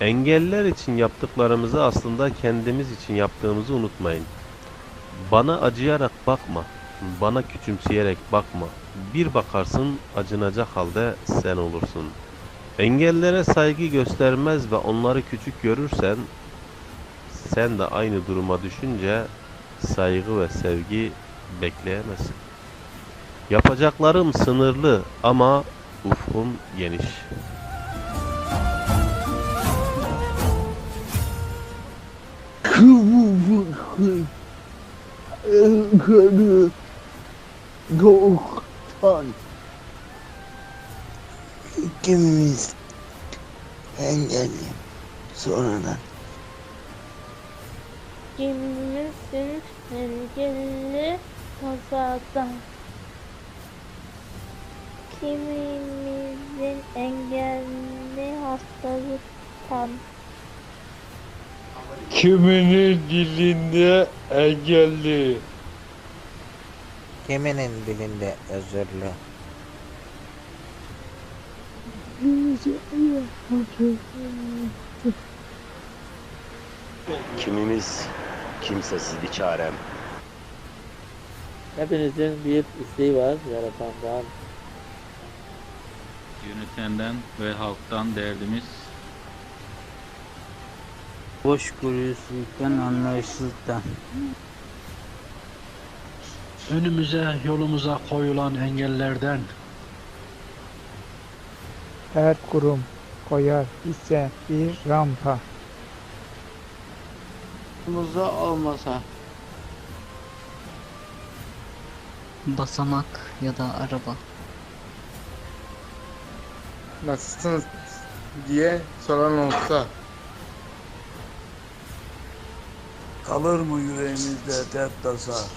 Engelliler için yaptıklarımızı aslında kendimiz için yaptığımızı unutmayın. Bana acıyarak bakma, bana küçümseyerek bakma. Bir bakarsın acınacak halde sen olursun. Engellilere saygı göstermez ve onları küçük görürsen, sen de aynı duruma düşünce saygı ve sevgi bekleyemezsin. Yapacaklarım sınırlı ama ufkum geniş. Yukarı doğuktan ikimiz engelli sonradan Kimimizin engelli kazadan Kimimizin engelli hastalıktan Kiminin dilinde engelli. Kiminin dilinde özürlü. Kimimiz kimsesiz bir çarem. Hepinizin bir isteği var yaratandan. Yönetenden ve halktan derdimiz Hoşgörüsüzlükten, anlayışsızlıktan. Önümüze, yolumuza koyulan engellerden her kurum koyar ise bir rampa. Muza olmasa Basamak ya da araba. Nasılsınız diye soran olsa. Kalır mı yüreğimizde dert tasa?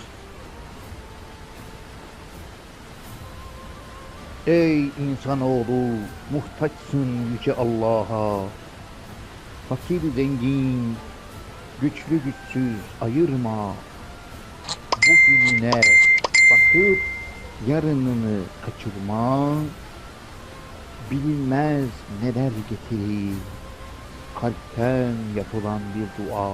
Ey insanoğlu, muhtaçsın yüce Allah'a. Fakir zengin, güçlü güçsüz ayırma. Bugününe bakıp yarınını kaçırma. Bilinmez neler getirir kalpten yapılan bir dua.